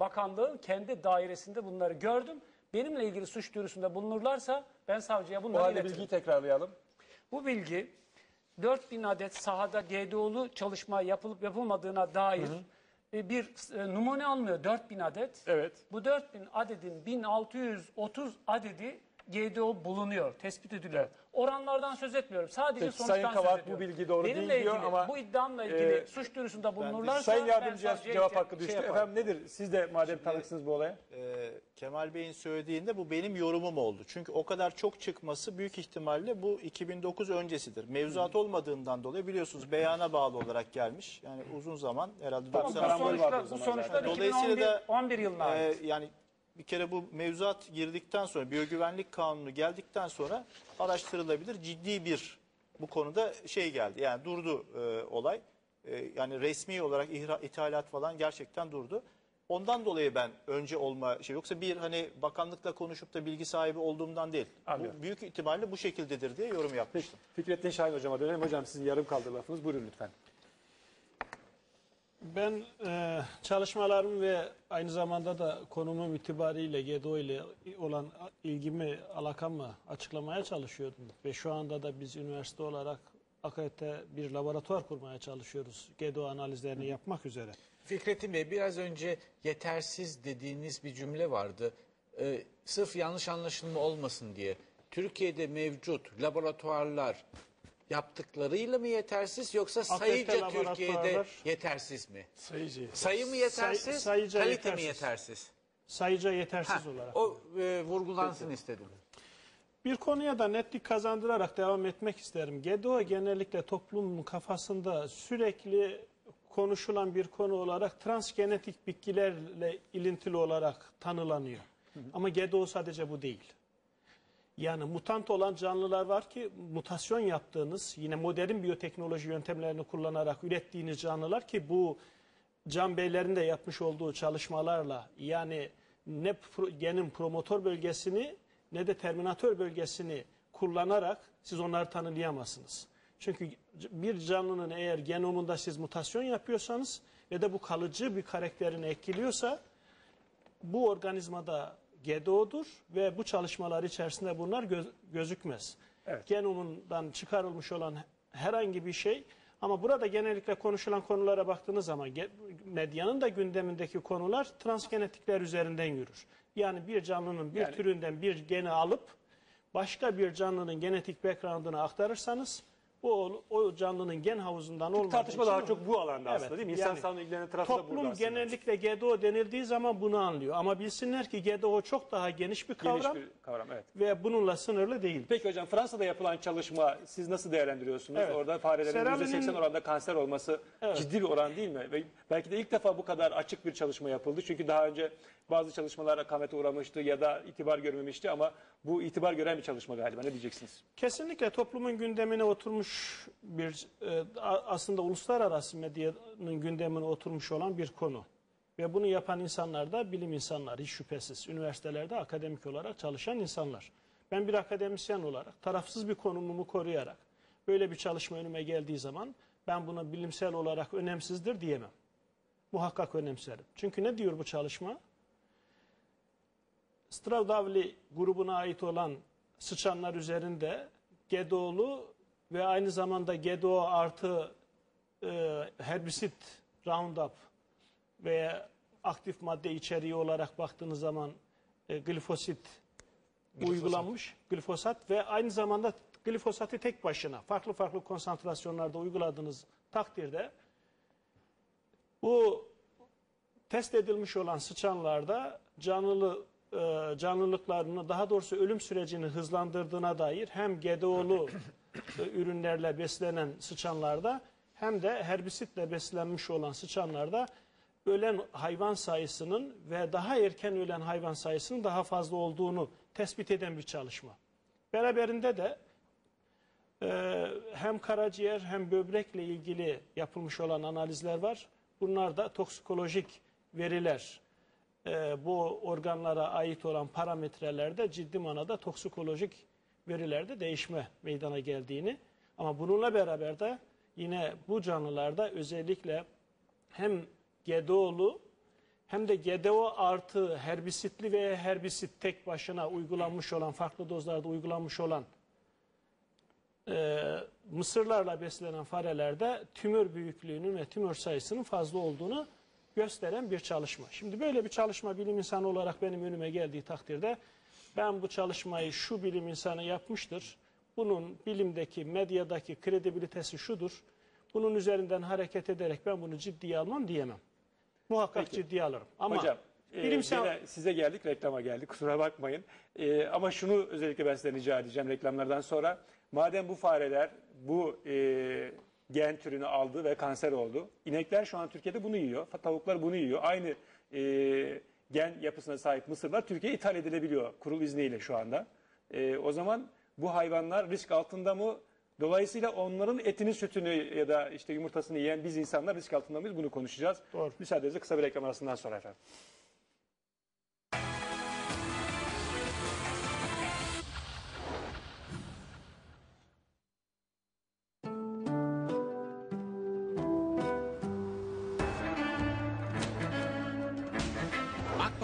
bakanlığın kendi dairesinde bunları gördüm. Benimle ilgili suç duyurusunda bulunurlarsa ben savcıya bunları halde iletirim. bilgiyi tekrarlayalım. Bu bilgi 4000 adet sahada GDO'lu çalışma yapılıp yapılmadığına dair e, bir e, numune almıyor 4000 adet. Evet. Bu 4000 adedin 1630 adedi GDO bulunuyor, tespit ediliyor. Oranlardan söz etmiyorum. Sadece Peki, sonuçtan Sayın söz Kavak, bu ediyorum. bilgi doğru Benimle değil diyor ilgili, ama, bu iddiamla ilgili e, suç duyurusunda bulunurlarsa Sayın ben Yardımcıya savcıya cevap şey hakkı düştü. yaparım. Efendim nedir? Siz de madem tanıksınız bu olaya. Ee, Kemal Bey'in söylediğinde bu benim yorumum oldu. Çünkü o kadar çok çıkması büyük ihtimalle bu 2009 öncesidir. Mevzuat olmadığından dolayı biliyorsunuz beyana bağlı olarak gelmiş. Yani uzun zaman herhalde Tamam, 90 bu sonuçlar, bu sonuçlar zaten. 2011, Dolayısıyla da, 11 yılına ait. yani bir kere bu mevzuat girdikten sonra biyogüvenlik kanunu geldikten sonra araştırılabilir ciddi bir bu konuda şey geldi. Yani durdu e, olay. E, yani resmi olarak ihra, ithalat falan gerçekten durdu. Ondan dolayı ben önce olma şey yoksa bir hani bakanlıkla konuşup da bilgi sahibi olduğumdan değil. Anlıyorum. Bu büyük ihtimalle bu şekildedir diye yorum yapmıştım. Fikrettin Şahin hocama dönelim. Hocam sizin yarım kaldı lafınız. Buyurun lütfen. Ben e, çalışmalarım ve aynı zamanda da konumum itibariyle GEDO ile olan ilgimi, alakamı açıklamaya çalışıyordum. Ve şu anda da biz üniversite olarak AKT bir laboratuvar kurmaya çalışıyoruz. GEDO analizlerini yapmak üzere. Fikrettin Bey biraz önce yetersiz dediğiniz bir cümle vardı. Ee, sırf yanlış anlaşılma olmasın diye. Türkiye'de mevcut laboratuvarlar yaptıklarıyla mı yetersiz yoksa sayıca Türkiye'de yetersiz mi? Sayıcı. Sayı mı yetersiz, sayıca kalite mi yetersiz. yetersiz? Sayıca yetersiz Ha, olarak. o e, vurgulansın istedim. Bir konuya da netlik kazandırarak devam etmek isterim. GEDO genellikle toplumun kafasında sürekli konuşulan bir konu olarak transgenetik bitkilerle ilintili olarak tanılanıyor. Ama GEDO sadece bu değil. Yani mutant olan canlılar var ki mutasyon yaptığınız yine modern biyoteknoloji yöntemlerini kullanarak ürettiğiniz canlılar ki bu Can Beylerin de yapmış olduğu çalışmalarla yani ne genin promotör bölgesini ne de terminatör bölgesini kullanarak siz onları tanımlayamazsınız. Çünkü bir canlının eğer genomunda siz mutasyon yapıyorsanız ve de bu kalıcı bir karakterini etkiliyorsa bu organizmada GDO'dur ve bu çalışmalar içerisinde bunlar göz- gözükmez. Evet. Genomundan çıkarılmış olan herhangi bir şey ama burada genellikle konuşulan konulara baktığınız zaman medyanın da gündemindeki konular transgenetikler üzerinden yürür. Yani bir canlının bir Yani- türünden bir geni alıp başka bir canlının genetik background'ına aktarırsanız bu o canlının gen havuzundan olmadığı Tartışma için daha o- çok bu alanda aslında değil mi? İnsan yani sağlığına ilgilenen tarafı da burada Toplum aslında. genellikle GDO denildiği zaman bunu anlıyor. Ama bilsinler ki GDO çok daha geniş bir Geniş kavram bir kavram evet. ve bununla sınırlı değil. Peki hocam Fransa'da yapılan çalışma siz nasıl değerlendiriyorsunuz? Evet. Orada farelerin Seraminin- %80 oranda kanser olması ciddi bir oran değil mi? Ve belki de ilk defa bu kadar açık bir çalışma yapıldı. Çünkü daha önce bazı çalışmalar akamete uğramıştı ya da itibar görmemişti ama bu itibar gören bir çalışma galiba. Ne diyeceksiniz? Kesinlikle toplumun gündemine oturmuş bir e, aslında uluslararası medyanın gündemine oturmuş olan bir konu. Ve bunu yapan insanlar da bilim insanları hiç şüphesiz. Üniversitelerde akademik olarak çalışan insanlar. Ben bir akademisyen olarak tarafsız bir konumumu koruyarak böyle bir çalışma önüme geldiği zaman ben buna bilimsel olarak önemsizdir diyemem. Muhakkak önemserim. Çünkü ne diyor bu çalışma? Stravdavli grubuna ait olan sıçanlar üzerinde GDO'lu ve aynı zamanda GDO artı e, herbisit Roundup ve aktif madde içeriği olarak baktığınız zaman e, glifosit uygulanmış. Glifosat ve aynı zamanda glifosatı tek başına farklı farklı konsantrasyonlarda uyguladığınız takdirde bu test edilmiş olan sıçanlarda canlı e, canlılıklarını daha doğrusu ölüm sürecini hızlandırdığına dair hem GDO'lu ürünlerle beslenen sıçanlarda hem de herbisitle beslenmiş olan sıçanlarda ölen hayvan sayısının ve daha erken ölen hayvan sayısının daha fazla olduğunu tespit eden bir çalışma. Beraberinde de ee, hem karaciğer hem böbrekle ilgili yapılmış olan analizler var. Bunlar da toksikolojik veriler. Ee, bu organlara ait olan parametrelerde ciddi manada toksikolojik verilerde değişme meydana geldiğini ama bununla beraber de yine bu canlılarda özellikle hem GDO'lu hem de GDO artı herbisitli veya herbisit tek başına uygulanmış olan, farklı dozlarda uygulanmış olan e, mısırlarla beslenen farelerde tümör büyüklüğünün ve tümör sayısının fazla olduğunu gösteren bir çalışma. Şimdi böyle bir çalışma bilim insanı olarak benim önüme geldiği takdirde ben bu çalışmayı şu bilim insanı yapmıştır. Bunun bilimdeki, medyadaki kredibilitesi şudur. Bunun üzerinden hareket ederek ben bunu ciddiye almam diyemem. Muhakkak ciddiye alırım. Ama Hocam e, bilimsel gene size geldik reklama geldik kusura bakmayın. E, ama şunu özellikle ben size rica edeceğim reklamlardan sonra. Madem bu fareler bu e, gen türünü aldı ve kanser oldu. İnekler şu an Türkiye'de bunu yiyor. Tavuklar bunu yiyor. Aynı e, gen yapısına sahip mısırlar Türkiye'ye ithal edilebiliyor kurul izniyle şu anda. E, o zaman bu hayvanlar risk altında mı? Dolayısıyla onların etini, sütünü ya da işte yumurtasını yiyen biz insanlar risk altında mıyız? Bunu konuşacağız. Doğru. Müsaadenizle kısa bir reklam arasından sonra efendim.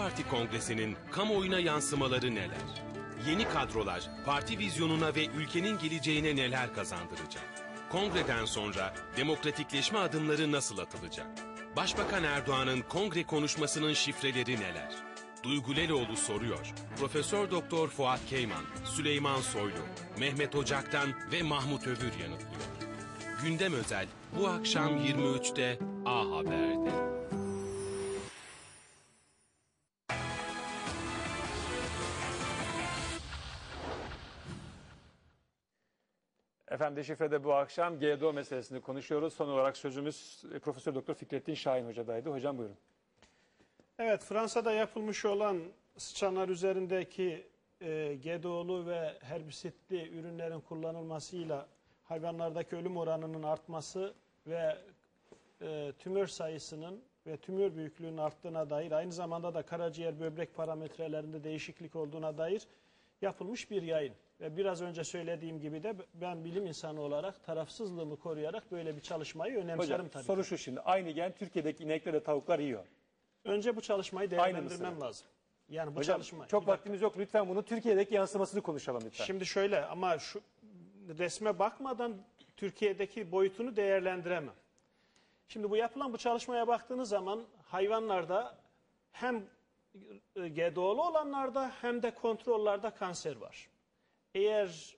Parti Kongresi'nin kamuoyuna yansımaları neler? Yeni kadrolar parti vizyonuna ve ülkenin geleceğine neler kazandıracak? Kongreden sonra demokratikleşme adımları nasıl atılacak? Başbakan Erdoğan'ın kongre konuşmasının şifreleri neler? Duygu Leloğlu soruyor. Profesör Doktor Fuat Keyman, Süleyman Soylu, Mehmet Ocak'tan ve Mahmut Övür yanıtlıyor. Gündem özel bu akşam 23'te A Haber'de. Efendim Deşifre'de bu akşam GDO meselesini konuşuyoruz. Son olarak sözümüz e, Profesör Doktor Fikrettin Şahin Hoca'daydı. Hocam buyurun. Evet, Fransa'da yapılmış olan sıçanlar üzerindeki e, GDO'lu ve herbisitli ürünlerin kullanılmasıyla hayvanlardaki ölüm oranının artması ve e, tümör sayısının ve tümör büyüklüğünün arttığına dair aynı zamanda da karaciğer böbrek parametrelerinde değişiklik olduğuna dair yapılmış bir yayın. Ve biraz önce söylediğim gibi de ben bilim insanı olarak tarafsızlığımı koruyarak böyle bir çalışmayı önemserim Hocam tabii. soru şu şimdi. Aynı gen Türkiye'deki inekler ve tavuklar yiyor. Önce bu çalışmayı değerlendirmem lazım. Yani bu Hocam çalışma. çok vaktimiz yok. Lütfen bunu Türkiye'deki yansımasını konuşalım lütfen. Şimdi şöyle ama şu resme bakmadan Türkiye'deki boyutunu değerlendiremem. Şimdi bu yapılan bu çalışmaya baktığınız zaman hayvanlarda hem GDO'lu olanlarda hem de kontrollerde kanser var. Eğer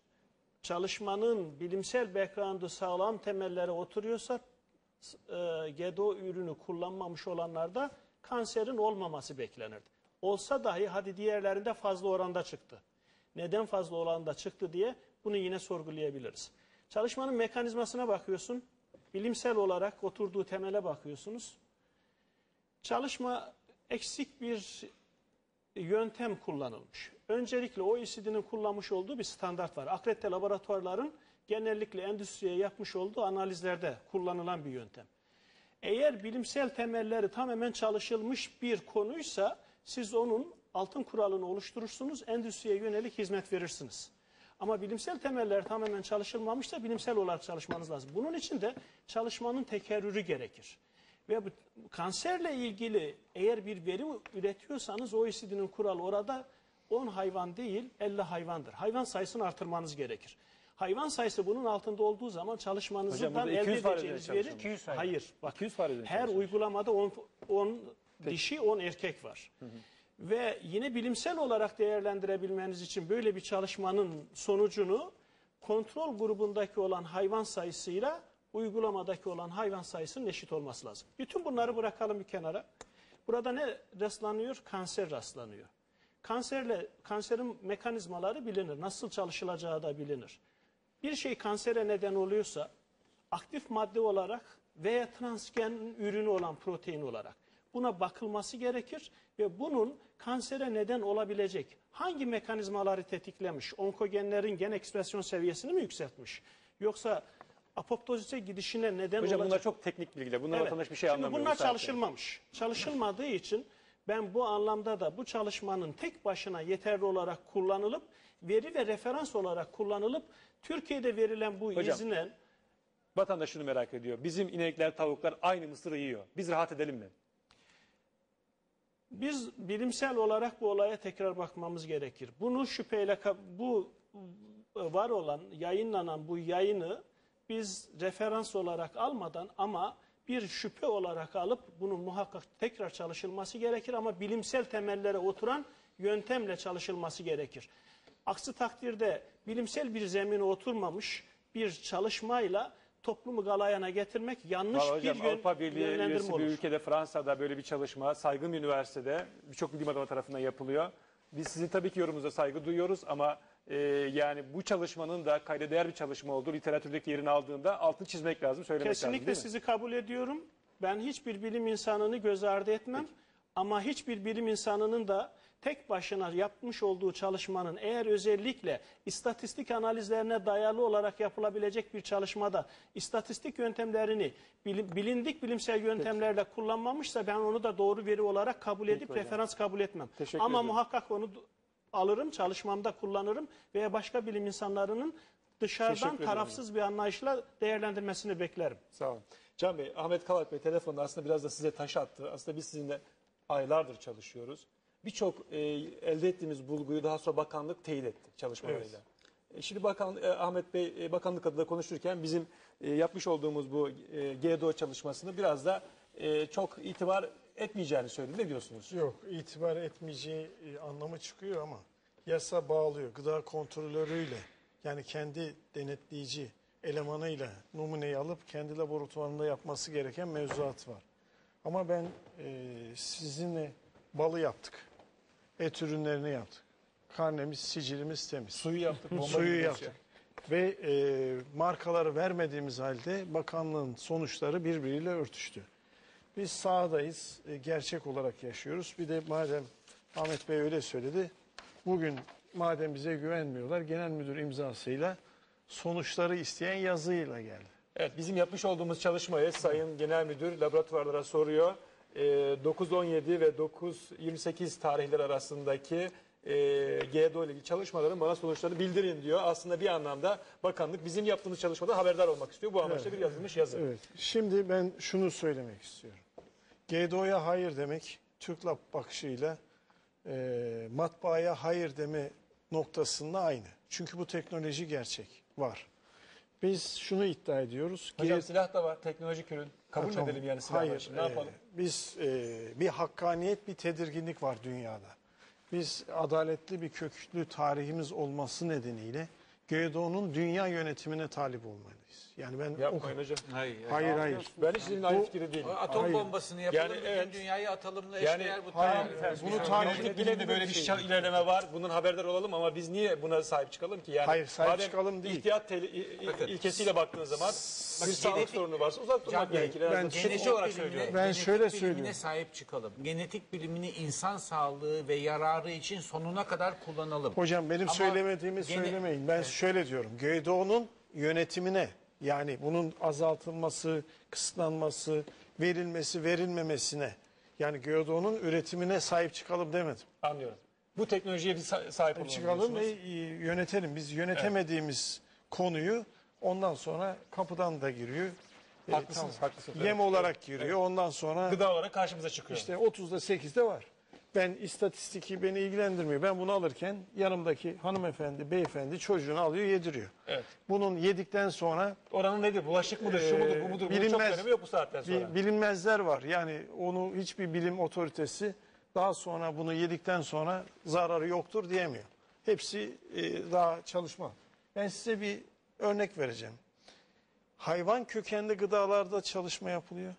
çalışmanın bilimsel background'u sağlam temellere oturuyorsa e, GDO ürünü kullanmamış olanlarda kanserin olmaması beklenirdi. Olsa dahi hadi diğerlerinde fazla oranda çıktı. Neden fazla oranda çıktı diye bunu yine sorgulayabiliriz. Çalışmanın mekanizmasına bakıyorsun. Bilimsel olarak oturduğu temele bakıyorsunuz. Çalışma eksik bir yöntem kullanılmış. Öncelikle OECD'nin kullanmış olduğu bir standart var. Akredite laboratuvarların genellikle endüstriye yapmış olduğu analizlerde kullanılan bir yöntem. Eğer bilimsel temelleri tamamen çalışılmış bir konuysa siz onun altın kuralını oluşturursunuz, endüstriye yönelik hizmet verirsiniz. Ama bilimsel temeller tamamen çalışılmamışsa bilimsel olarak çalışmanız lazım. Bunun için de çalışmanın tekerrürü gerekir. Ve bu kanserle ilgili eğer bir veri üretiyorsanız OECD'nin kuralı orada 10 hayvan değil 50 hayvandır. Hayvan sayısını artırmanız gerekir. Hayvan sayısı bunun altında olduğu zaman çalışmanızdan elde 200 fare edeceğiniz veri... çalışılmış. 200 hayvan. Hayır. Bak, 200 fare üzerine her uygulamada 10, 10 dişi 10 erkek var. Ve yine bilimsel olarak değerlendirebilmeniz için böyle bir çalışmanın sonucunu kontrol grubundaki olan hayvan sayısıyla uygulamadaki olan hayvan sayısının eşit olması lazım. Bütün bunları bırakalım bir kenara. Burada ne rastlanıyor? Kanser rastlanıyor. Kanserle kanserin mekanizmaları bilinir. Nasıl çalışılacağı da bilinir. Bir şey kansere neden oluyorsa aktif madde olarak veya transgen ürünü olan protein olarak buna bakılması gerekir ve bunun kansere neden olabilecek hangi mekanizmaları tetiklemiş? Onkogenlerin gen ekspresyon seviyesini mi yükseltmiş? Yoksa apoptozize gidişine neden Hocam olacak? bunlar çok teknik bilgiler. Bunlar Evet. vatandaş bir şey Şimdi anlamıyor. bunlar çalışılmamış. Çalışılmadığı için ben bu anlamda da bu çalışmanın tek başına yeterli olarak kullanılıp veri ve referans olarak kullanılıp Türkiye'de verilen bu Hocam, izinen Vatandaş şunu merak ediyor. Bizim inekler, tavuklar aynı mısırı yiyor. Biz rahat edelim mi? Biz bilimsel olarak bu olaya tekrar bakmamız gerekir. Bunu şüpheyle bu var olan yayınlanan bu yayını biz referans olarak almadan ama bir şüphe olarak alıp bunun muhakkak tekrar çalışılması gerekir ama bilimsel temellere oturan yöntemle çalışılması gerekir. Aksi takdirde bilimsel bir zemine oturmamış bir çalışmayla toplumu galayana getirmek yanlış Vallahi hocam bir yön, Avrupa Birliği üyesi bir olur. ülkede Fransa'da böyle bir çalışma saygın bir üniversitede birçok bilim adamı tarafından yapılıyor. Biz sizin tabii ki yorumunuza saygı duyuyoruz ama e, yani bu çalışmanın da kayda değer bir çalışma olduğu literatürdeki yerini aldığında altını çizmek lazım, söylemek lazım Kesinlikle değil mi? sizi kabul ediyorum. Ben hiçbir bilim insanını göz ardı etmem. Ama hiçbir bilim insanının da tek başına yapmış olduğu çalışmanın eğer özellikle istatistik analizlerine dayalı olarak yapılabilecek bir çalışmada istatistik yöntemlerini bilim- bilindik bilimsel yöntemlerle kullanmamışsa ben onu da doğru veri olarak kabul edip referans kabul etmem. Teşekkür Ama ederim. muhakkak onu alırım, çalışmamda kullanırım veya başka bilim insanlarının dışarıdan Teşekkür tarafsız bir anlayışla değerlendirmesini beklerim. Sağ olun. Can Bey, Ahmet Kavak Bey telefonda aslında biraz da size taş attı. Aslında biz sizinle aylardır çalışıyoruz. Birçok e, elde ettiğimiz bulguyu daha sonra bakanlık teyit etti çalışmalarıyla. E, Şimdi bakan e, Ahmet Bey e, bakanlık adına konuşurken bizim e, yapmış olduğumuz bu e, GDO çalışmasını biraz da e, çok itibar etmeyeceğini söyledi. Ne diyorsunuz? Yok itibar etmeyeceği e, anlamı çıkıyor ama yasa bağlıyor. Gıda kontrolörüyle yani kendi denetleyici elemanıyla numuneyi alıp kendi laboratuvarında yapması gereken mevzuat var. Ama ben e, sizinle balı yaptık. Et ürünlerini yaptık. Karnemiz, sicilimiz temiz. Suyu yaptık, bomba Suyu yaptık. Ve e, markaları vermediğimiz halde bakanlığın sonuçları birbiriyle örtüştü. Biz sahadayız, e, gerçek olarak yaşıyoruz. Bir de madem Ahmet Bey öyle söyledi, bugün madem bize güvenmiyorlar, genel müdür imzasıyla sonuçları isteyen yazıyla geldi. Evet, bizim yapmış olduğumuz çalışmayı Sayın Genel Müdür laboratuvarlara soruyor. Ee, 9-17 ve 9-28 tarihler arasındaki e, GDO ile ilgili çalışmaların bana sonuçlarını bildirin diyor. Aslında bir anlamda bakanlık bizim yaptığımız çalışmada haberdar olmak istiyor. Bu amaçla bir yazılmış yazı. Evet, şimdi ben şunu söylemek istiyorum. GDO'ya hayır demek, Türk Lab bakışıyla e, matbaaya hayır deme noktasında aynı. Çünkü bu teknoloji gerçek, var. Biz şunu iddia ediyoruz. Hocam G- silah da var, teknolojik ürün. Kabul Ha, tamam. edelim yani silahları? Hayır. Şimdi Ne yapalım? e, biz e, bir hakkaniyet, bir tedirginlik var dünyada. Biz adaletli bir köklü tarihimiz olması nedeniyle GDO'nun dünya yönetimine talip olmalıyız. Yani ben o Yapmayın hocam. Hayır. Hayır hayır. Ben hiç sizinle aynı fikirde değilim. Atom Hayır. bombasını yapalım, Yani bütün evet. dünyayı atalımla Yani eşdeğer bu hayır, tarih. bunu Bunu tarihte tarihte bilimde böyle bir şey ilerleme var. Bunun haberdar olalım ama biz niye buna sahip çıkalım ki? Yani Hayır, sahip madem çıkalım değil. İhtiyat i- i- ilkesiyle baktığın zaman bir sağlık genetik- sorunu varsa uzak durmak Can Bey, gerekir. En ben azından genetik olarak bilimine- söylüyorum. Ben genetik şöyle bilimine söylüyorum. sahip çıkalım. Genetik bilimini insan sağlığı ve yararı için sonuna kadar kullanalım. Hocam benim Ama söylemediğimi gene- söylemeyin. Ben şöyle diyorum. GDO'nun yönetimine yani bunun azaltılması, kısıtlanması, verilmesi, verilmemesine yani GDO'nun üretimine sahip çıkalım demedim. Anlıyorum. Bu teknolojiye bir sa- sahip olalım Çıkalım ve diyorsunuz. e, yönetelim. Biz yönetemediğimiz konuyu ondan sonra kapıdan da giriyor. E, Haklısınız, haklısınız. Yem olarak giriyor. Ondan sonra Gıda olarak karşımıza çıkıyor. İşte 30'da 8'de var. Ben istatistiki beni ilgilendirmiyor. Ben bunu alırken yanımdaki hanımefendi, beyefendi çocuğunu alıyor yediriyor. Evet. Bunun yedikten sonra Oranın nedir? Bulaşık mıdır, şu mudur, bu mudur? Bunun çok bilinmez- önemi yok bu saatten sonra. bilinmezler var. Yani onu hiçbir bilim otoritesi daha sonra bunu yedikten sonra zararı yoktur diyemiyor. Hepsi e, daha çalışma. Ben size bir örnek vereceğim. Hayvan kökenli gıdalarda çalışma yapılıyor.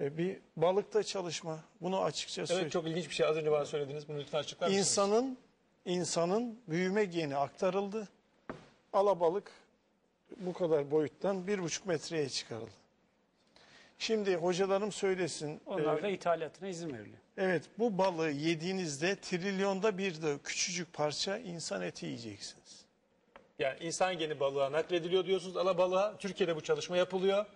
E, bir balıkta çalışma. Bunu açıkça söyleyeyim. Evet çok ilginç bir şey. Az önce bana söylediniz. Bunu lütfen açıklar mısınız? İnsanın insanın büyüme geni aktarıldı. Alabalık bu kadar boyuttan bir buçuk metreye çıkarıldı. Şimdi hocalarım söylesin. Onlar e, da ithalatına izin veriliyor. evet bu balığı yediğinizde trilyonda bir de küçücük parça insan eti yiyeceksiniz. Yani insan geni balığa naklediliyor diyorsunuz. Alabalığa Türkiye'de bu çalışma yapılıyor.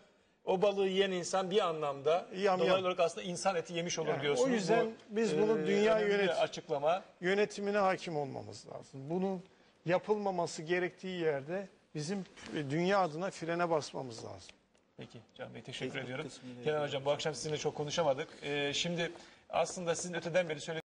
O balığı yiyen insan bir anlamda Yam dolaylı yam. olarak aslında insan eti yemiş olur Yani diyorsunuz. o yüzden biz bunu e, dünya önemli yönet- açıklama. Yönetimine hakim olmamız lazım. Bunun yapılmaması gerektiği yerde bizim dünya adına frene basmamız lazım. Peki Can Bey teşekkür ediyorum. Kenan Hocam bu akşam sizinle çok konuşamadık. Ee, şimdi aslında sizin öteden beri söylediğiniz